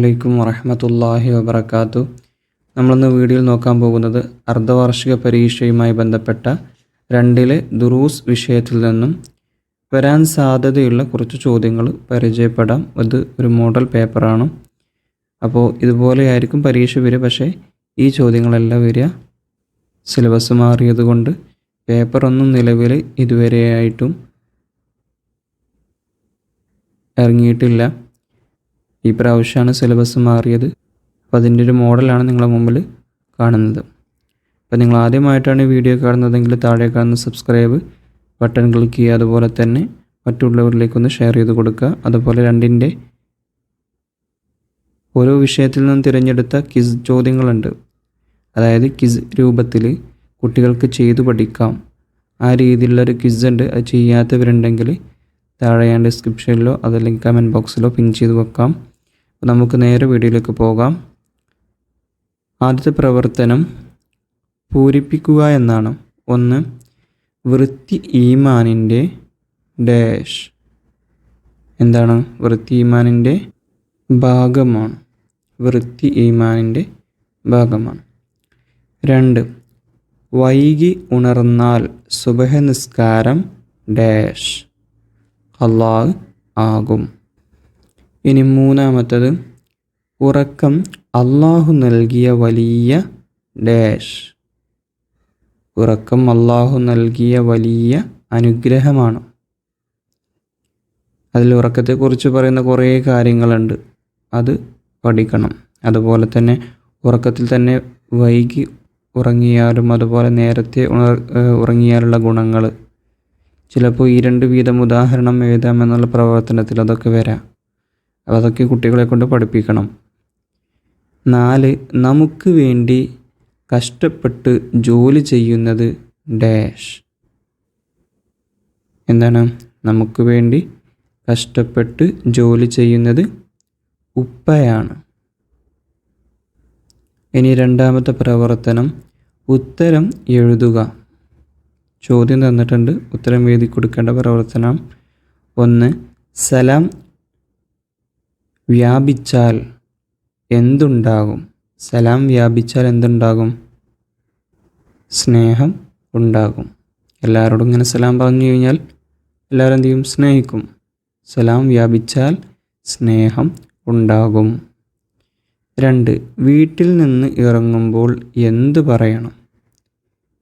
വലൈക്കും വറഹമത്തല്ലാഹി വബർക്കാത്തു നമ്മളിന്ന് വീഡിയോയിൽ നോക്കാൻ പോകുന്നത് അർദ്ധവാർഷിക പരീക്ഷയുമായി ബന്ധപ്പെട്ട രണ്ടിലെ ദുറൂസ് വിഷയത്തിൽ നിന്നും വരാൻ സാധ്യതയുള്ള കുറച്ച് ചോദ്യങ്ങൾ പരിചയപ്പെടാം. അത് ഒരു മോഡൽ പേപ്പറാണ്. അപ്പോൾ ഇതുപോലെയായിരിക്കും പരീക്ഷ വരിക. പക്ഷേ ഈ ചോദ്യങ്ങളെല്ലാം വരിക. സിലബസ് മാറിയതുകൊണ്ട് പേപ്പറൊന്നും നിലവിൽ ഇതുവരെയായിട്ടും ഇറങ്ങിയിട്ടില്ല. ഈ പ്രാവശ്യമാണ് സിലബസ് മാറിയത്. അപ്പോൾ അതിന്റെ ഒരു മോഡലാണ് നിങ്ങളുടെ മുമ്പിൽ കാണുന്നത്. അപ്പോൾ നിങ്ങൾ ആദ്യമായിട്ടാണ് ഈ വീഡിയോ കാണുന്നതെങ്കിൽ താഴെ കാണുന്ന സബ്സ്ക്രൈബ് ബട്ടൺ ക്ലിക്ക് ചെയ്യുക. അതുപോലെ തന്നെ മറ്റുള്ളവരിലേക്കൊന്ന് ഷെയർ ചെയ്ത് കൊടുക്കുക. അതുപോലെ രണ്ടിന്റെ ഓരോ വിഷയത്തിൽ നിന്നും തിരഞ്ഞെടുത്ത കിസ് ചോദ്യങ്ങളുണ്ട്. അതായത് കിസ് രൂപത്തിൽ കുട്ടികൾക്ക് ചെയ്തു പഠിക്കാം. ആ രീതിയിലുള്ളൊരു ക്വിസ് ഉണ്ട്. അത് ചെയ്യാത്തവരുണ്ടെങ്കിൽ താഴെ ഞാൻ ഡിസ്ക്രിപ്ഷനിലോ അതല്ലെങ്കിൽ കമന്റ് ബോക്സിലോ പിൻ ചെയ്ത് വെക്കാം. നമുക്ക് നേരെ വീഡിയോയിലേക്ക് പോകാം. ആദ്യത്തെ പ്രവർത്തനം പൂരിപ്പിക്കുക എന്നാണ്. ഒന്ന് വൃത്തി ഈമാനിന്റെ ഡാഷ് എന്താണ്? വൃത്തി ഈമാനിന്റെ ഭാഗമാണ്. വൃത്തി ഈമാനിന്റെ ഭാഗമാണ്. രണ്ട് വൈകി ഉണർന്നാൽ സുബഹ നിസ്കാരം ഡാഷ് അള്ളാഹ് ആകും. ഇനി മൂന്നാമത്തത് ഉറക്കം അള്ളാഹു നൽകിയ വലിയ ഡാഷ്. ഉറക്കം അള്ളാഹു നൽകിയ വലിയ അനുഗ്രഹമാണ്. അതിൽ ഉറക്കത്തെക്കുറിച്ച് പറയുന്ന കുറേ കാര്യങ്ങളുണ്ട്. അത് പഠിക്കണം. അതുപോലെ തന്നെ ഉറക്കത്തിൽ തന്നെ വൈകി ഉറങ്ങിയാലും അതുപോലെ നേരത്തെ ഉണർ ഉറങ്ങിയാലുള്ള ഗുണങ്ങൾ ചിലപ്പോൾ ഈ രണ്ട് വീതം ഉദാഹരണം എഴുതാമെന്നുള്ള പ്രവർത്തനത്തിൽ അതൊക്കെ വരാം. അപ്പോൾ അതൊക്കെ കുട്ടികളെ കൊണ്ട് പഠിപ്പിക്കണം. നാല് നമുക്ക് വേണ്ടി കഷ്ടപ്പെട്ട് ജോലി ചെയ്യുന്നത് ഡാഷ്. എന്താണ്? നമുക്ക് വേണ്ടി കഷ്ടപ്പെട്ട് ജോലി ചെയ്യുന്നത് ഉപ്പയാണ്. ഇനി രണ്ടാമത്തെ പ്രവർത്തനം ഉത്തരം എഴുതുക. ചോദ്യം തന്നിട്ടുണ്ട്. ഉത്തരം എഴുതി കൊടുക്കേണ്ട പ്രവർത്തനം. ഒന്ന് സലാം വ്യാപിച്ചാൽ എന്തുണ്ടാകും? സലാം വ്യാപിച്ചാൽ എന്തുണ്ടാകും? സ്നേഹം ഉണ്ടാകും. എല്ലാവരോടും ഇങ്ങനെ സലാം പറഞ്ഞു കഴിഞ്ഞാൽ എല്ലാവരും എന്ത് ചെയ്യും? സ്നേഹിക്കും. സലാം വ്യാപിച്ചാൽ സ്നേഹം ഉണ്ടാകും. രണ്ട് വീട്ടിൽ നിന്ന് ഇറങ്ങുമ്പോൾ എന്ത് പറയണം?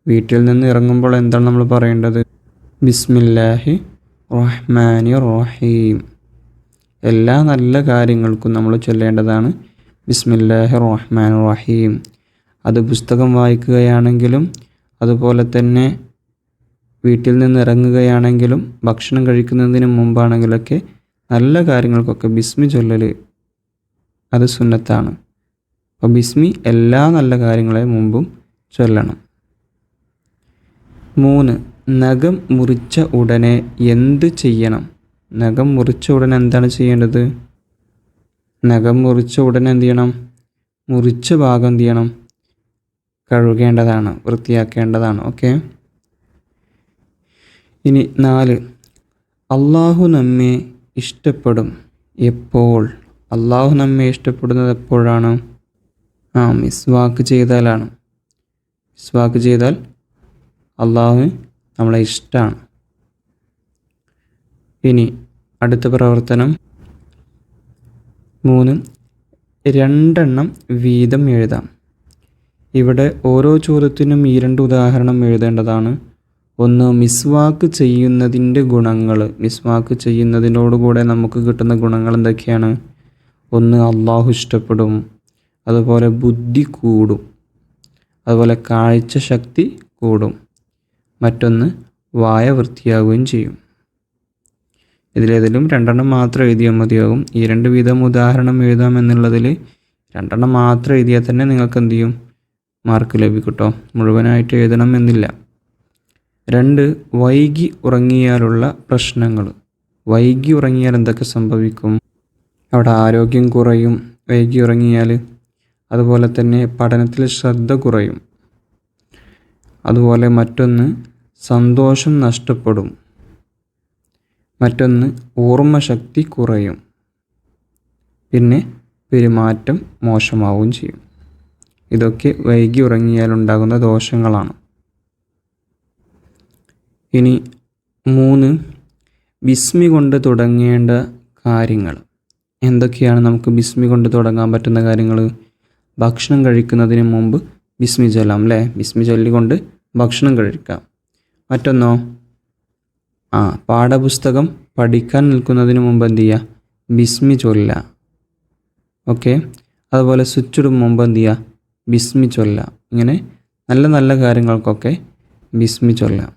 വീട്ടിൽ നിന്ന് ഇറങ്ങുമ്പോൾ എന്താണ് നമ്മൾ പറയേണ്ടത്? ബിസ്മില്ലാഹി റഹ്മാനി റഹീം എല്ലാ നല്ല കാര്യങ്ങൾക്കും നമ്മൾ ചൊല്ലേണ്ടതാണ് ബിസ്മില്ലാഹി റഹ്മാൻ റഹീം അത് പുസ്തകം വായിക്കുകയാണെങ്കിലും അതുപോലെ തന്നെ വീട്ടിൽ നിന്ന് ഇറങ്ങുകയാണെങ്കിലും ഭക്ഷണം കഴിക്കുന്നതിന് മുമ്പാണെങ്കിലൊക്കെ നല്ല കാര്യങ്ങൾക്കൊക്കെ ബിസ്മി ചൊല്ലൽ അത് സുന്നത്താണ്. അപ്പോൾ ബിസ്മി എല്ലാ നല്ല കാര്യങ്ങളെ മുമ്പും ചൊല്ലണം. മൂന്ന്. നഖം മുറിച്ച ഉടനെ എന്ത് ചെയ്യണം? നഖം മുറിച്ച ഉടനെ എന്താണ് ചെയ്യേണ്ടത്? നഖം മുറിച്ച ഉടനെ എന്ത് ചെയ്യണം? മുറിച്ച ഭാഗം എന്ത് ചെയ്യണം? കഴുകേണ്ടതാണ് വൃത്തിയാക്കേണ്ടതാണ്. ഓക്കെ? ഇനി നാല്. അള്ളാഹു നമ്മെ ഇഷ്ടപ്പെടും എപ്പോൾ? അള്ളാഹു നമ്മെ ഇഷ്ടപ്പെടുന്നത് എപ്പോഴാണ്? ആ മിസ്വാക്ക് ചെയ്താലാണ്. മിസ്വാക്ക് ചെയ്താൽ അള്ളാഹു നമ്മളെ ഇഷ്ടമാണ് ഇനി അടുത്ത പ്രവർത്തനം. മൂന്ന് രണ്ടെണ്ണം വീതം എഴുതാം. ഇവിടെ ഓരോ ചോദ്യത്തിനും ഈ രണ്ട് ഉദാഹരണം എഴുതേണ്ടതാണ്. ഒന്ന് മിസ്വാക്ക് ചെയ്യുന്നതിന്റെ ഗുണങ്ങൾ. മിസ്വാക്ക് ചെയ്യുന്നതിനോടുകൂടെ നമുക്ക് കിട്ടുന്ന ഗുണങ്ങൾ എന്തൊക്കെയാണ്? ഒന്ന് അള്ളാഹു ഇഷ്ടപ്പെടും. അതുപോലെ ബുദ്ധി കൂടും. അതുപോലെ കാഴ്ച ശക്തി കൂടും. മറ്റൊന്ന് വായ വൃത്തിയാവുകയും ചെയ്യും. ഇതിലേതിലും രണ്ടെണ്ണം മാത്രം എഴുതിയാൽ മതിയാകും. ഈ രണ്ട് വീതം ഉദാഹരണം എഴുതാം എന്നുള്ളതിൽ രണ്ടെണ്ണം മാത്രം എഴുതിയാൽ തന്നെ നിങ്ങൾക്ക് എന്ത് ചെയ്യും? മാർക്ക് ലഭിക്കട്ടോ മുഴുവനായിട്ട് എഴുതണം എന്നില്ല. രണ്ട് വൈകി ഉറങ്ങിയാലുള്ള പ്രശ്നങ്ങൾ. വൈകി ഉറങ്ങിയാൽ എന്തൊക്കെ സംഭവിക്കും? അവിടെ ആരോഗ്യം കുറയും. വൈകി ഉറങ്ങിയാൽ അതുപോലെ തന്നെ പഠനത്തിൽ ശ്രദ്ധ കുറയും. അതുപോലെ മറ്റൊന്ന് സന്തോഷം നഷ്ടപ്പെടും. മറ്റൊന്ന് ഓർമ്മശക്തി കുറയും. പിന്നെ പെരുമാറ്റം മോശമാവുകയും ചെയ്യും. ഇതൊക്കെ വൈകി ഉറങ്ങിയാൽ ഉണ്ടാകുന്ന ദോഷങ്ങളാണ്. ഇനി മൂന്ന് ബിസ്മി കൊണ്ട് തുടങ്ങേണ്ട കാര്യങ്ങൾ. എന്തൊക്കെയാണ് നമുക്ക് ബിസ്മി കൊണ്ട് തുടങ്ങാൻ പറ്റുന്ന കാര്യങ്ങൾ? ഭക്ഷണം കഴിക്കുന്നതിന് മുമ്പ് ബിസ്മി ചൊല്ലാം അല്ലേ? ബിസ്മി ചൊല്ലിക്കൊണ്ട് ഭക്ഷണം കഴിക്കാം. മറ്റൊന്നോ? ആ പാഠപുസ്തകം പഠിക്കാൻ നിൽക്കുന്നതിന് മുമ്പ് എന്ത് ചെയ്യുക ബിസ്മി ചൊല്ല. ഓക്കെ. അതുപോലെ സ്വിച്ചിടും മുമ്പ് എന്ത് ചെയ്യുക ബിസ്മി ചൊല്ല. ഇങ്ങനെ നല്ല നല്ല കാര്യങ്ങൾക്കൊക്കെ ബിസ്മി ചൊല്ല.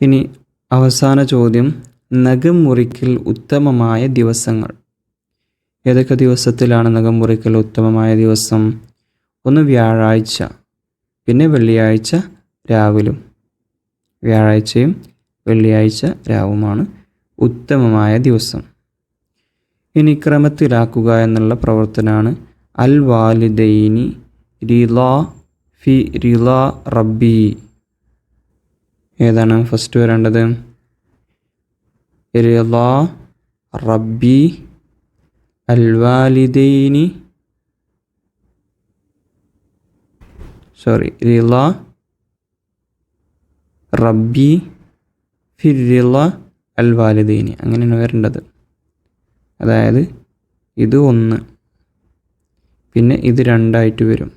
ഇനി അവസാന ചോദ്യം. നഖം മുറിക്കൽ ഉത്തമമായ ദിവസങ്ങൾ. ഏതൊക്കെ ദിവസത്തിലാണ് നഖം മുറിക്കൽ ഉത്തമമായ ദിവസം? ഒന്ന് വ്യാഴാഴ്ച. പിന്നെ വെള്ളിയാഴ്ച രാവിലും വ്യാഴാഴ്ചയും വെള്ളിയാഴ്ച രാവുമാണ് ഉത്തമമായ ദിവസം. ഇനി ക്രമത്തിലാക്കുക എന്നുള്ള പ്രവർത്തനമാണ് അൽ വാലിദൈനി റിലാ ഫി റിലാ റബ്ബി. ഏതാണ് ഫസ്റ്റ് വരേണ്ടത്? റിള റബ്ബി അൽ വാലിദൈനി സോറി റിള റബ്ബി ഫിറിള അൽ വാലിദൈനി അങ്ങനെയാണ് വരേണ്ടത്. അതായത് ഇത് ഒന്ന്. പിന്നെ ഇത് രണ്ടായിട്ട് വരും.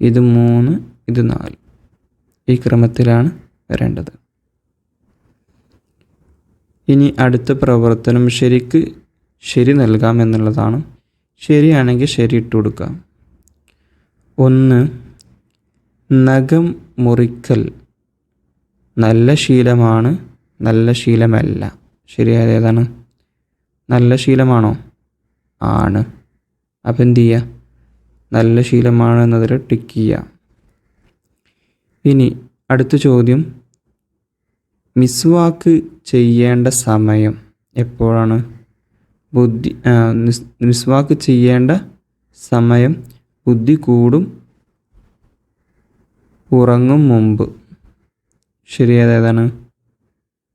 ഇത് മൂന്ന് ഇത് നാല്. ഈ ക്രമത്തിലാണ് വരേണ്ടത്. ഇനി അടുത്ത പ്രവർത്തനം ശരിക്ക് ശരി നൽകാം എന്നുള്ളതാണ് ശരിയാണെങ്കിൽ ശരി ഇട്ട് കൊടുക്കാം ഒന്ന് നഖം മുറിക്കൽ. നല്ല ശീലമാണ് നല്ല ശീലമല്ല. ശരിയായത് ഏതാണ്? നല്ല ശീലമാണോ? ആണ്. അപ്പം എന്തു ചെയ്യുക നല്ല ശീലമാണ് എന്നതിൽ ടിക്ക് ചെയ്യുക ഇനി അടുത്ത ചോദ്യം. മിസ്വാക്ക് ചെയ്യേണ്ട സമയം എപ്പോഴാണ്? ബുദ്ധി മിസ്വാക്ക് ചെയ്യേണ്ട സമയം ബുദ്ധി കൂടും ഉറങ്ങും മുമ്പ്. ശരിയായത് ഏതാണ്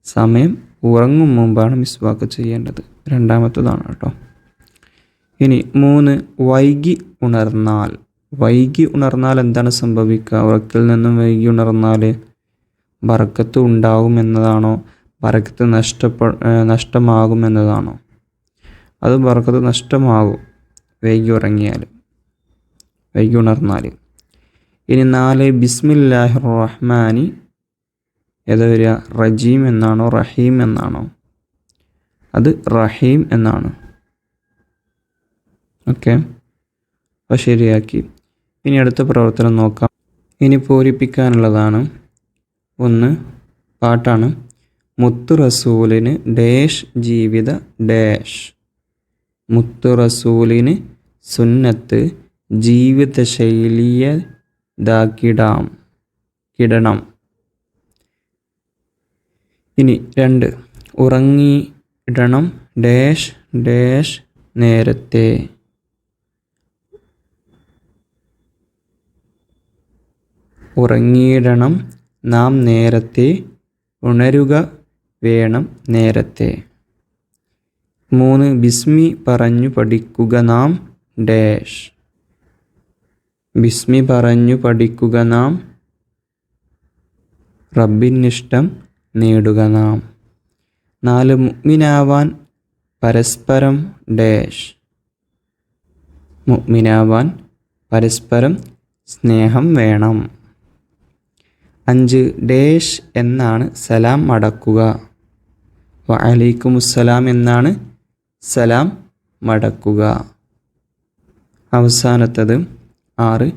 സമയം ഉറങ്ങും മുമ്പാണ് മിസ്വാക്ക് ചെയ്യേണ്ടത്. രണ്ടാമത്തതാണ് കേട്ടോ. ഇനി മൂന്ന് വൈകി ഉണർന്നാൽ. വൈകി ഉണർന്നാൽ എന്താണ് സംഭവിക്കുക? ഉറക്കിൽ നിന്നും വൈകി ഉണർന്നാൽ ബറക്കത്ത് ഉണ്ടാവും എന്നതാണോ? ബറക്കത്ത് നഷ്ടപ്പെ നഷ്ടമാകുമെന്നതാണോ അത് ബറക്കത്ത് നഷ്ടമാകും. വൈകി ഉറങ്ങിയാൽ. വൈകി ഉണർന്നാൽ ഇനി നാല് ബിസ്മില്ലാഹി റഹ്മാനി ഏതാ വരിക? റജീം എന്നാണോ റഹീം എന്നാണോ? അത് റഹീം എന്നാണ്. ഓക്കെ. അപ്പോൾ ശരിയാക്കി. ഇനി അടുത്ത പ്രവർത്തനം നോക്കാം. ഇനി പൂരിപ്പിക്കാനുള്ളതാണ്. ഒന്ന് പാട്ടാണ്. മുത്തു റസൂലിന് ഡേഷ് ജീവിത ഡേഷ്. മുത്തു റസൂലിന് സുന്നത്ത് ജീവിതശൈലിയെ ഇതാക്കിടാം കിടണം. ഇനി രണ്ട്. ഉറങ്ങിയിടണം ഡാഷ് ഡാഷ് നേരത്തെ. ഉറങ്ങിയിടണം. നാം നേരത്തെ. ഉണരുക വേണം നേരത്തെ. മൂന്ന്. ബിസ്മി പറഞ്ഞു പഠിക്കുക നാം. ഡാഷ്. ബിസ്മി പറഞ്ഞു പഠിക്കുക നാം. റബ്ബിനിഷ്ടം നേടുക നാം. നാല് മുഗ്മിനാവാൻ പരസ്പരം ഡാഷ്. മുഗ്മിനാവാൻ പരസ്പരം സ്നേഹം വേണം. അഞ്ച് ഡേഷ് എന്നാണ് സലാം മടക്കുക വഅലൈക്കുമുസ്സലാം എന്നാണ് സലാം മടക്കുക. അവസാനത്തത് ആറ്.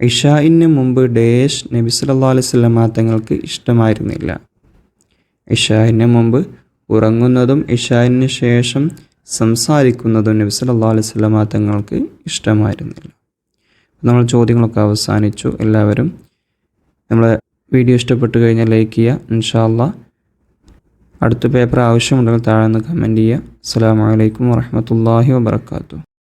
ഇഷായിന് മുമ്പ് ഡേഷ് നബി സല്ലല്ലാഹു അലൈഹി വസല്ലമ തങ്ങൾക്ക് ഇഷ്ടമായിരുന്നില്ല. ഇഷായിന് മുമ്പ് ഉറങ്ങുന്നതും ഇഷായിന് ശേഷം സംസാരിക്കുന്നതും നബി സല്ലല്ലാഹു അലൈഹി വസല്ലമ തങ്ങൾക്ക് ഇഷ്ടമായിരുന്നില്ല. നമ്മൾ ചോദ്യങ്ങളൊക്കെ അവസാനിച്ചു. എല്ലാവരും നമ്മളെ വീഡിയോ ഇഷ്ടപ്പെട്ട് കഴിഞ്ഞാൽ ലൈക്ക് ചെയ്യുക. ഇൻഷാല്ല അടുത്ത പേപ്പർ ആവശ്യമുണ്ടെങ്കിൽ താഴെ നിന്ന് കമന്റ് ചെയ്യുക. അസ്സാം വലൈക്കും വാഹമത്തല്ലാഹി വാബർക്കാത്തു